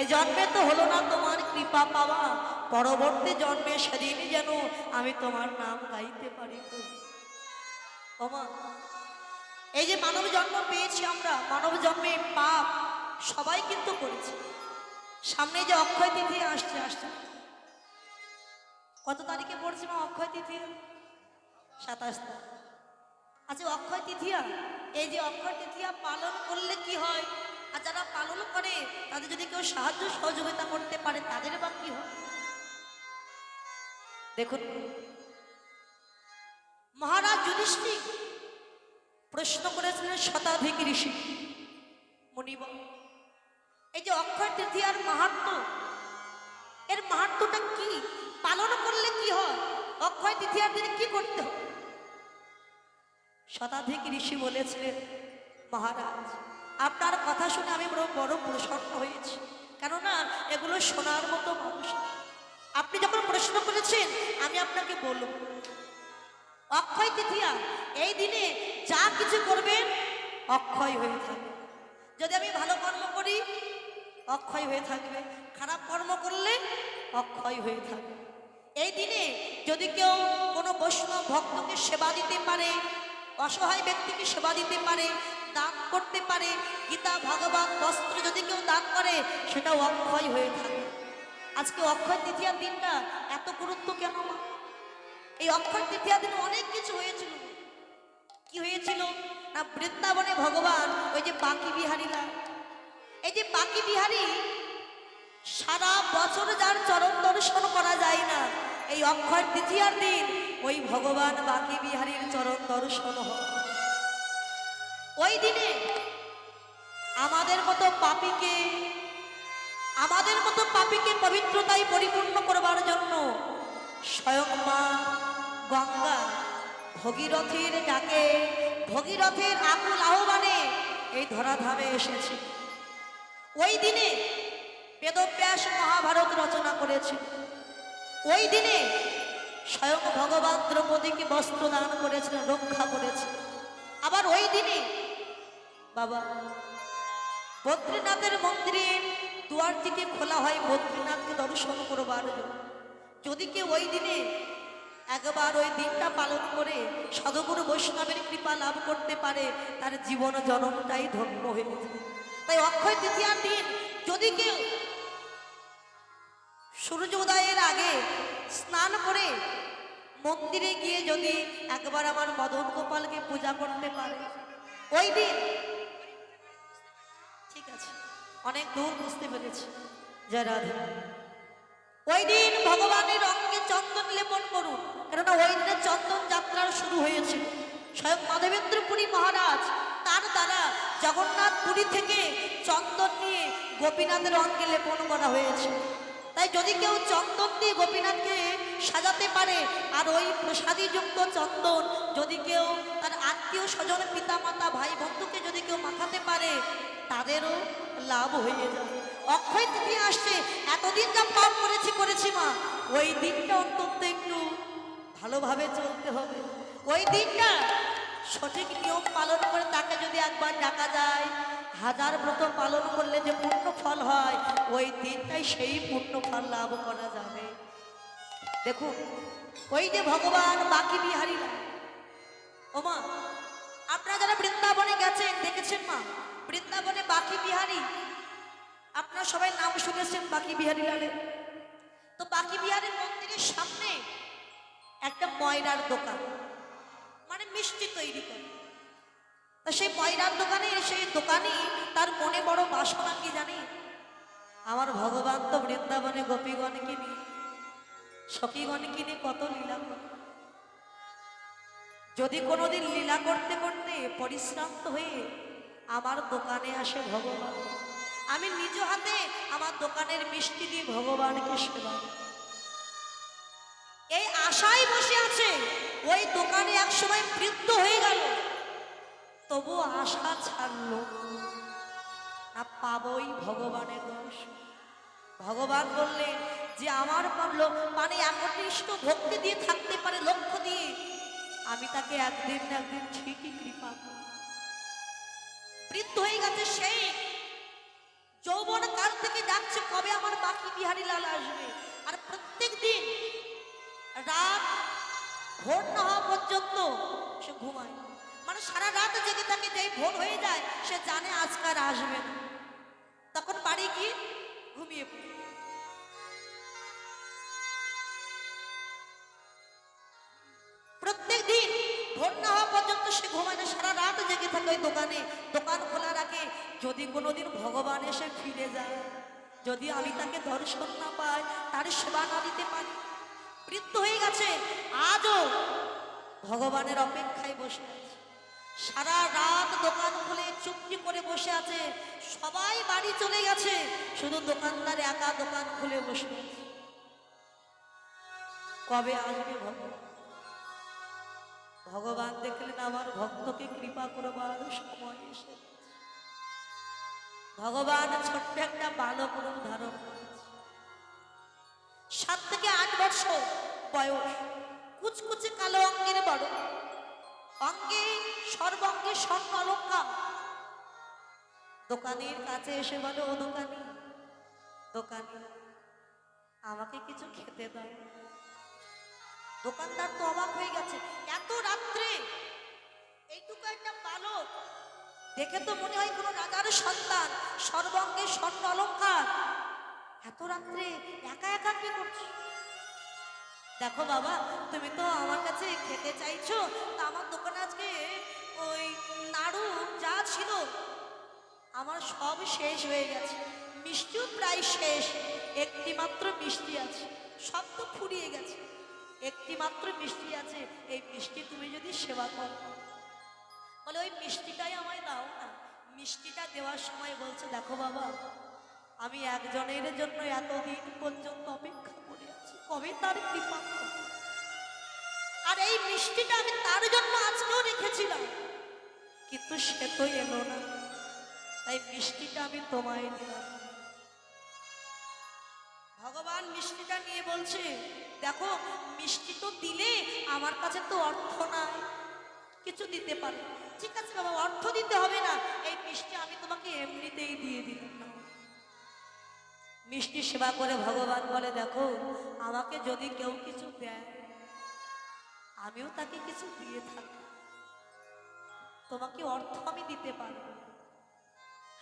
এ জন্মে তো হলো না তোমার কৃপা পাওয়া, পরবর্তী জন্মে সেদিন যেন আমি তোমার নাম গাইতে পারি। এই যে মানব জন্ম পেয়েছি আমরা, মানব জন্মে পাপ সবাই কিন্তু করেছি। সামনে যে অক্ষয় তিথি আসছে আসছে। কত তারিখে পড়ছে মা অক্ষয় তিথি? সাতাশ তারিখ। আচ্ছা অক্ষয় তৃতীয়া এই যে অক্ষয় তিথিয়া পালন করলে কি হয়? আর যারা পালন করে, তাদের যদি কেউ সাহায্য সহযোগিতা করতে পারে, তাদের বা কি হয় দেখুন, মহারাজ যুধিষ্ঠির প্রশ্ন করেছিলেন শতাধিক ঋষি, মনিব। এই যে অক্ষয় তৃতীয়ার মাহাত্ম, এর মাহাত্মটা কি? পালন করলে কি হয়? অক্ষয় তৃতীয়ার দিনে কি করতে হয় শতাধিক ঋষি বলেছিলেন, মহারাজ আপনার কথা শুনে আমি বড় বড় প্রসন্ন হয়েছি। কেননা, এগুলো শোনার মতো মানুষ। আপনি যখন প্রশ্ন করেছেন, আমি আপনাকে বলব। অক্ষয় তৃতীয়া এই দিনে যা কিছু করবেন, অক্ষয় হয়ে থাকবে। যদি আমি ভালো কর্ম করি, অক্ষয় হয়ে থাকবে। খারাপ কর্ম করলে, অক্ষয় হয়ে থাকবে। এই দিনে যদি কেউ কোনো বৈষ্ণব ভক্তকে সেবা দিতে পারে, অসহায় ব্যক্তিকে সেবা দিতে পারে দান করতে পারে। গীতা, ভগবান, বস্ত্র যদি কেউ দান করে, সেটাও অক্ষয় হয়ে থাকে। আজকে অক্ষয় তৃতীয়ার দিনটা এত গুরুত্ব কেন মা? এই অক্ষয় তৃতীয়ার দিনে অনেক কিছু হয়েছিল। কি হয়েছিল? না, বৃন্দাবনে ভগবান ওই যে বাকি বিহারীরা এই যে বাকি বিহারী, সারা বছর যার চরণ দর্শন করা যায় না, এই অক্ষয় তৃতীয়ার দিন ওই ভগবান বাকি বিহারীর চরণ দর্শন হয়। ওই দিনে আমাদের মতো পাপীকে, আমাদের মতো পাপীকে পবিত্রতায় পরিপূর্ণ করবার জন্য স্বয়ং মা গঙ্গা ভগীরথের ডাকে, ভগীরথের আকুল আহ্বানে এই ধরাধামে এসেছে। ওই দিনে বেদব্যাস মহাভারত রচনা করেছে। ওই দিনে স্বয়ং ভগবান দ্রৌপদীকে বস্ত্র দান করেছিলেন রক্ষা করেছে আবার ওই দিনে বাবা। বদ্রীনাথের মন্দিরের দুয়ার থেকে খোলা হয় বদ্রীনাথকে দর্শন করবার যদি কেউ ওই দিনে একবার ওই দিনটা পালন করে সদগুরু বৈষ্ণবের কৃপা লাভ করতে পারে, তার জীবন জনমটাই ধন্য হয়ে তাই অক্ষয় তৃতীয়ার দিন যদি কেউ সূর্য উদয়ের আগে স্নান করে মন্দিরে গিয়ে যদি একবার আমার মদন গোপালকে পূজা করতে পারে, ওই দিন ঠিক আছে। অনেক দূর বুঝতে পেরেছি। জয় রাধা ওই দিন ভগবানের অঙ্গে চন্দন লেপন করুন। কেননা ওই দিনে চন্দন যাত্রার শুরু হয়েছে। স্বয়ং মাধবেন্দ্র পুরী মহারাজ, তার দ্বারা জগন্নাথ পুরী থেকে চন্দন নিয়ে গোপীনাথের অঙ্গে লেপন করা হয়েছে। তাই যদি কেউ চন্দন দিয়ে গোপীনাথকে সাজাতে পারে, আর ওই প্রসাদীযুক্ত চন্দন যদি কেউ তার আত্মীয় স্বজন পিতা মাতা ভাই বন্ধুকে যদি কেউ মাখাতে পারে, তাদেরও লাভ হয়ে যাবে। অক্ষয় তৃতীয়া আসছে, এতদিন যা পাপ করেছি করেছি মা, ওই দিনটা অন্তত একটু ভালোভাবে চলতে হবে। ওই দিনটা সঠিক নিয়ম পালন করে তাকে যদি একবার ডাকা যায়, হাজার ব্রত পালন করলে যে পূর্ণ ফল হয়, ওই দিনটাই সেই পূর্ণ ফল লাভ করা যাবে। দেখুন, ওই যে ভগবান বাকি বিহারীরা, ওমা আপনারা যারা বৃন্দাবনে গেছেন, দেখেছেন মা? বৃন্দাবনে বাকি বিহারী। আপনারা সবাই নাম শুনেছেন বাকি বিহারী লালের তো বাকি বিহারী মন্দিরের সামনে একটা ময়রার দোকান। মানে মিষ্টি তৈরি করে। তা সেই ময়রার দোকানে সেই দোকানি তার মনে বড় বাসনা কি জানি আমার ভগবান তো বৃন্দাবনে গোপীগণকে নিয়ে, সখীগণকে নিয়ে কত লীলা করে। যদি কোনোদিন লীলা করতে করতে পরিশ্রান্ত হয়ে আমার দোকানে আসে ভগবান, আমি নিজ হাতে আমার দোকানের মিষ্টি দিয়ে ভগবানকে সেবা এই আশায় বসে আছে, ওই দোকানে এক সময় বৃদ্ধ হয়ে গেল। তবু আশা ছাড়লো না। পাবই ভগবানের দোষ ভগবান বললেন যে আমার পারল মানে একনিষ্ঠ ভক্তি দিয়ে থাকতে পারে, লক্ষ্য দিয়ে আমি তাকে একদিন না একদিন ঠিকই কৃপা করব। বৃদ্ধ হয়ে গেছে সেই যৌবন কাল থেকে যাচ্ছে, কবে আমার বাকি বিহারি লাল আসবে? আর প্রত্যেক দিন রাত ভোর না হওয়া পর্যন্ত সে ঘুমায়। মানে সারা রাত জেগে থাকে, যেই ভোর হয়ে যায়, সে জানে আজকার আসবে না। তখন বাড়ি গিয়ে ঘুমিয়ে পড়ে। না সারা রাত জেগে থাকে ওই দোকানে। দোকান খোলা রাখে যদি কোনোদিন ভগবান এসে ফিরে যায়, যদি আমি তাকে দর্শন না পাই, তার সেবা না দিতে পারি বৃদ্ধ হয়ে গেছে, আজও ভগবানের অপেক্ষায় বসে আছে। সারা রাত দোকান খুলে চুপটি করে বসে আছে, সবাই বাড়ি চলে গেছে, শুধু দোকানদার একা দোকান খুলে বসে আছে। কবে আসবে ভগবান? ভগবান দেখলেন আমার ভক্তকে কৃপা করবার সময় এসে ভগবান ছোট্ট একটা বালক রূপ ধারণ সাত থেকে আট বছর বয়স। কুচকুচে কালো অঙ্গের বড়। অঙ্গে সর্বঙ্গে স্বর্ণ অলঙ্কার দোকানের কাছে এসে বলে, ও দোকানি দোকানি, আমাকে কিছু খেতে দাও। দোকানদার তো অবাক হয়ে গেছে, এত রাত্রে? এইটুকু একটা বালক। দেখে তো মনে হয় কোনো রাজার সন্তান, সর্বঙ্গে স্বর্ণ অলঙ্কার। এত রাত্রে একা একা কি করছ? দেখো বাবা, তুমি তো আমার কাছে খেতে চাইছো, তা আমার দোকানে আজকে ওই নাড়ু যা ছিল, আমার সব শেষ হয়ে গেছে। মিষ্টিও প্রায় শেষ একটি মাত্র মিষ্টি আছে, সব তো ফুরিয়ে গেছে। একটি মাত্র মিষ্টি আছে, এই মিষ্টি তুমি যদি সেবা করো। বলে, ওই মিষ্টিটাই আমায় দাও না। মিষ্টিটা দেওয়ার সময় বলছে, দেখো বাবা, আমি একজনের জন্য এতদিন পর্যন্ত অপেক্ষা করে আছি। কবে তার কৃপা? আর এই মিষ্টিটা আমি তার জন্য আজকেও রেখেছিলাম। কিন্তু সে তো এলো না। তাই মিষ্টিটা আমি তোমায় দিলাম। ভগবান মিষ্টিটা নিয়ে বলছে দেখো, মিষ্টি তো দিলে আমার কাছে তো অর্থ নাই। কিছু দিতে পারো। ঠিক আছে বাবা, অর্থ দিতে হবে না। এই মিষ্টি আমি তোমাকে এমনিতেই দিয়ে দিলাম না। মিষ্টি সেবা করে ভগবান বলে, দেখো, আমাকে যদি কেউ কিছু দেয়, আমিও তাকে কিছু দিয়ে থাকি। তোমাকে অর্থ আমি দিতে পারব।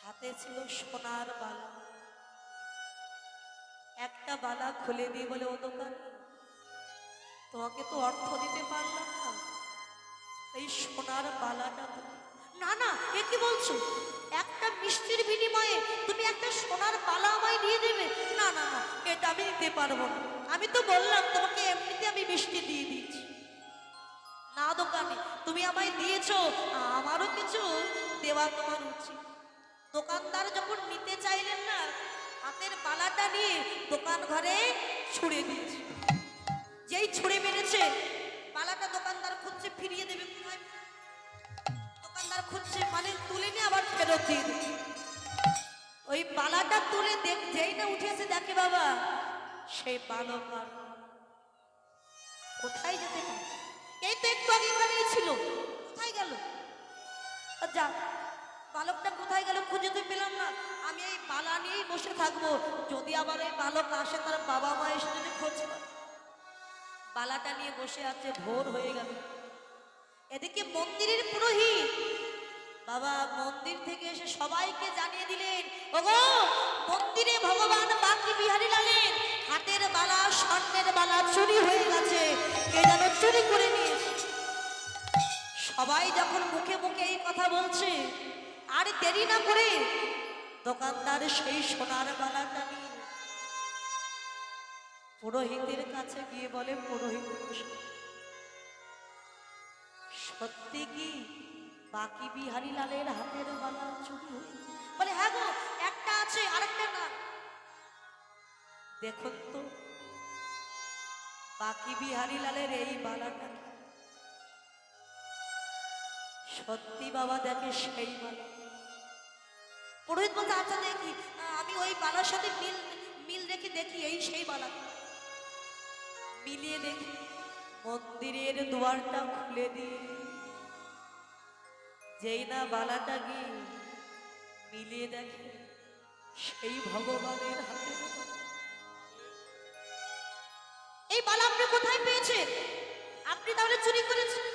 হাতে ছিল সোনার বালা। একটা বালা খুলে দিয়ে বলে, ও দোকান তোমাকে তো অর্থ দিতে পারলাম না। এই সোনার বালাটা না না, এ কি বলছো? একটা মিষ্টির বিনিময়ে তুমি একটা সোনার বালা আমায় দিয়ে দেবে? না না না, এটা আমি দিতে পারব না। আমি তো বললাম, তোমাকে এমনিতে আমি মিষ্টি দিয়ে দিয়েছি না দোকানে, তুমি আমায় দিয়েছ, আমারও কিছু দেওয়া তোমার উচিত। দোকানদার যখন নিতে চাইলেন না, হাতের বালাটা নিয়ে দোকান ঘরে ছুঁড়ে দিয়েছে। যেই ছুঁড়ে মেরেছে, পালাটা দোকানদার খুঁজছে, ফিরিয়ে দেবে দোকানদার খুঁজছে মানে তুলে নিয়ে আবার ফেরত দিয়ে ওই পালাটা তুলে দেখ, যেই না উঠে এসে দেখে বাবা সেই আর কোথায় যেতে পারে? এই তো একটু আগে এখানেই ছিল। কোথায় গেল? যা, বালকটা কোথায় গেল খুঁজে তো পেলাম না। আমি এই বালা নিয়েই বসে থাকব। যদি আবার এই বালক আসে, তার বাবা মা এসে যদি খোঁজ পায়। বালাটা নিয়ে বসে আছে, ভোর হয়ে গেল। এদিকে মন্দিরের পুরোহিত, বাবা মন্দির থেকে এসে সবাইকে জানিয়ে দিলেন, ওগো, মন্দিরে ভগবান বাকি বিহারী লালেন হাতের বালা, স্বর্ণের বালা চুরি হয়ে গেছে। কে যেন চুরি করে নিয়েছে। সবাই যখন মুখে মুখে এই কথা বলছে, আর দেরি না করে দোকানদার সেই সোনার বালাটা নিয়ে পুরোহিতের কাছে গিয়ে বলে, পুরোহিত সত্যি কি বাকি বিহারি লালের হাতের বালা চুরি বলে হ্যাঁ গো, একটা আছে, আরেকটা না। দেখুন তো, বাকি বিহারি লালের এই বালাটা সত্যি বাবা দেখে সেই বালা। পুরোহিত বলতে আচ্ছা দেখি আমি ওই বালার সাথে মিল মিল রেখে দেখি, এই সেই বালা মিলিয়ে দেখি মন্দিরের দুয়ারটা খুলে দিয়ে যেই না বালাটা গিয়ে মিলিয়ে দেখে সেই ভগবানের হাতে। এই বালা আপনি কোথায় পেয়েছেন? আপনি তাহলে চুরি করেছেন?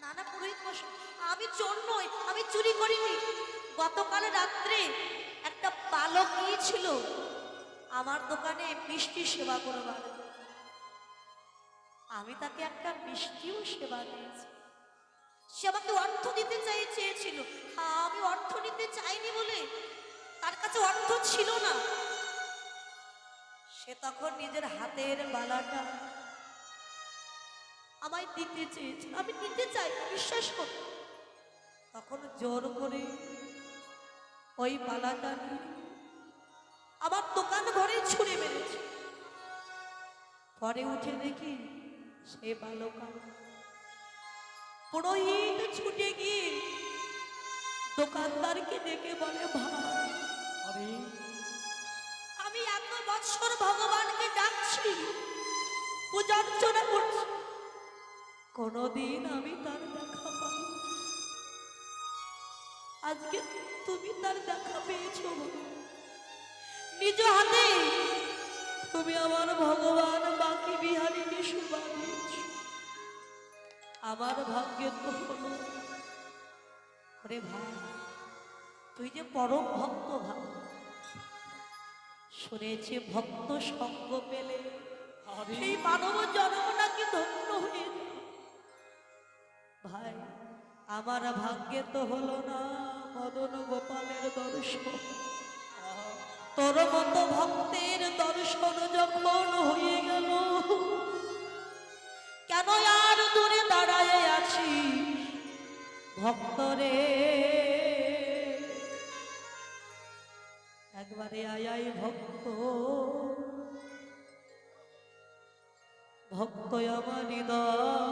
না না, পুরোহিত মশাই, আমি চোর নই, আমি চুরি করিনি। গতকাল রাত্রে একটা বালক গিয়েছিল। আমার দোকানে মিষ্টি সেবা করবার। আমি তাকে একটা মিষ্টিও সেবা দিয়েছি। সে আমাকে অর্থ দিতে চাই চেয়েছিল। আমি অর্থ নিতে চাইনি বলে তার কাছে অর্থ ছিল না। সে তখন নিজের হাতের বালাটা আমায় দিতে চেয়েছে আমি দিতে চাই, বিশ্বাস করি। তখন জোর করে ওই বালাটা আমার দোকান ঘরে ছুঁড়ে মেরেছে। পরে উঠে দেখি সে বালকা পুরোহিত ছুটে গিয়ে দোকানদারকে ডেকে বলে ভাই আরে। আমি এত বৎসর ভগবানকে ডাকছি পূজা অর্চনা করছি। কোনোদিন আমি তার দেখা পাই আজকে তুমি তার দেখা পেয়েছ নিজ হাতে তুমি আমার ভগবান বাকি বিহারীকে শুভা দিয়েছ আমার ভাগ্যে তো হলো। ওরে ভাই তুই যে পরম ভক্ত ভাই। শুনেছি ভক্ত সঙ্গ পেলে এই মানব জন্ম নাকি ধন্য হয়ে ভাই আমার ভাগ্যে তো হলো না মদন গোপালের দর্শন। তোর মতো ভক্তের দর্শন যখন হয়ে গেল, কেন আর দূরে দাঁড়ায় আছি ভক্তরে? একবারে আয়াই ভক্ত। ভক্ত আমার হৃদয়ে।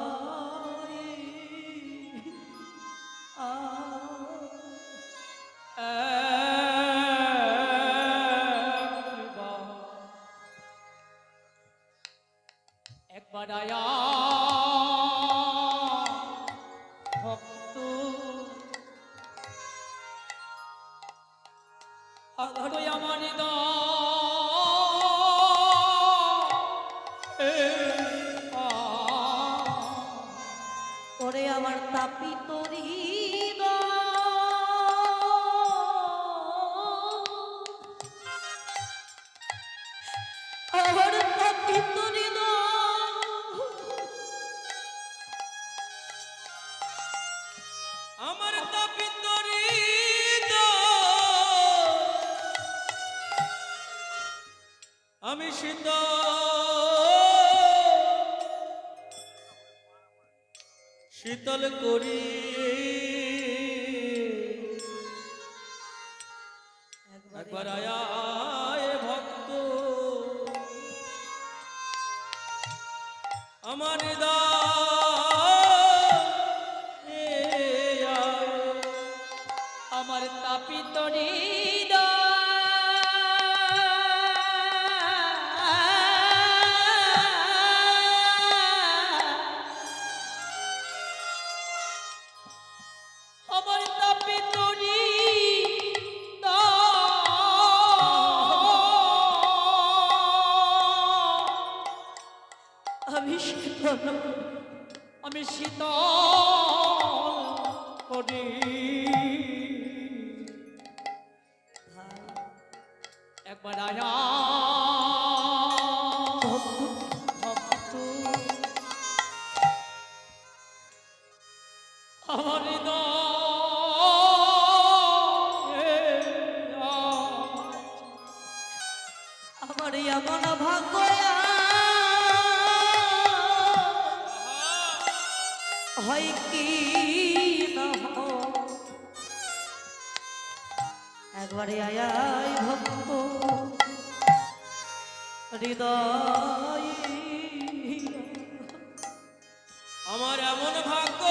আমার হৃদয় আমার তাপিত একবার হৃদয় আমার এমন ভাগ্য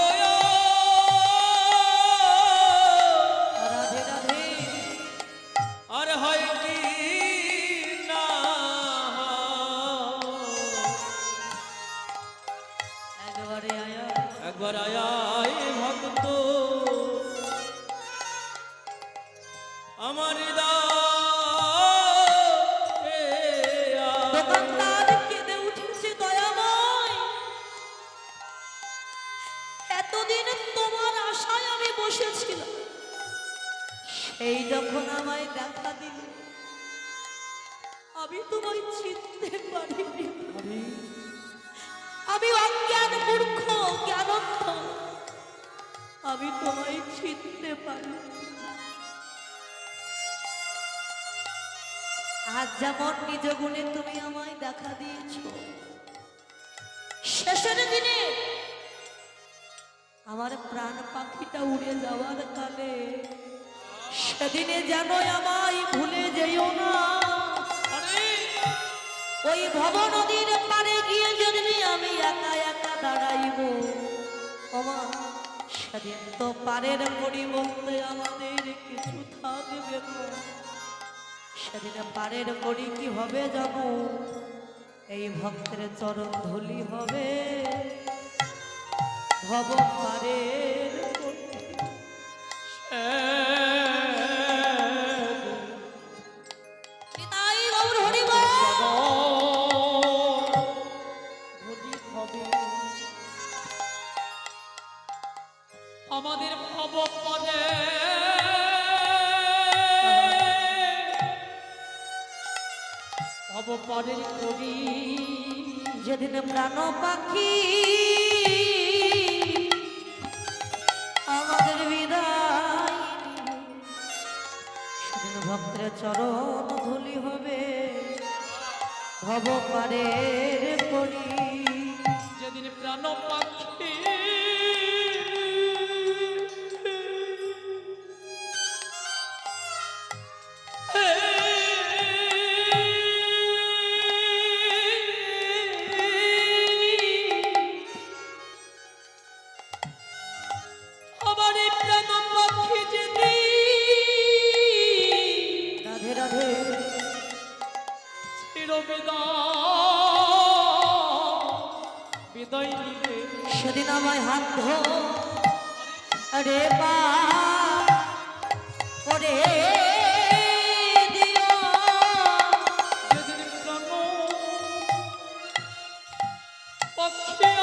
এতদিন তোমার আশায় আমি বসেছিলাম। সেই যখন আমায় দেখা দিল, আমি তোমায় চিনতে পারিনি। আমি অজ্ঞান মূর্খ জ্ঞানন্দ আমি তোমায় চিনতে পারি আজ যেমন নিজ গুণে তুমি আমায় দেখা দিয়েছ, শেষের দিনে আমার প্রাণ পাখিটা উড়ে যাওয়ার কালে সেদিনে যেন আমায় ভুলে যেও না। ওই ভব নদীর পারে গিয়ে যদি আমি একা একা দাঁড়াইব, ওমা, সেদিন তো পারের পরিবর্তে আমাদের কিছু থাকবে সেদিন পারের করি কি হবে জানো? এই ভক্তের চরণ ধুলি হবে। ভব পারের করি। নিতাই গৌর আমাদের ভব পদে ভব পদের কবি যেদিন প্রাণ পাখি ভক্তের চরণ ধুলি হবে। ভব পারে। করি যেদিন প্রাণ Senhor.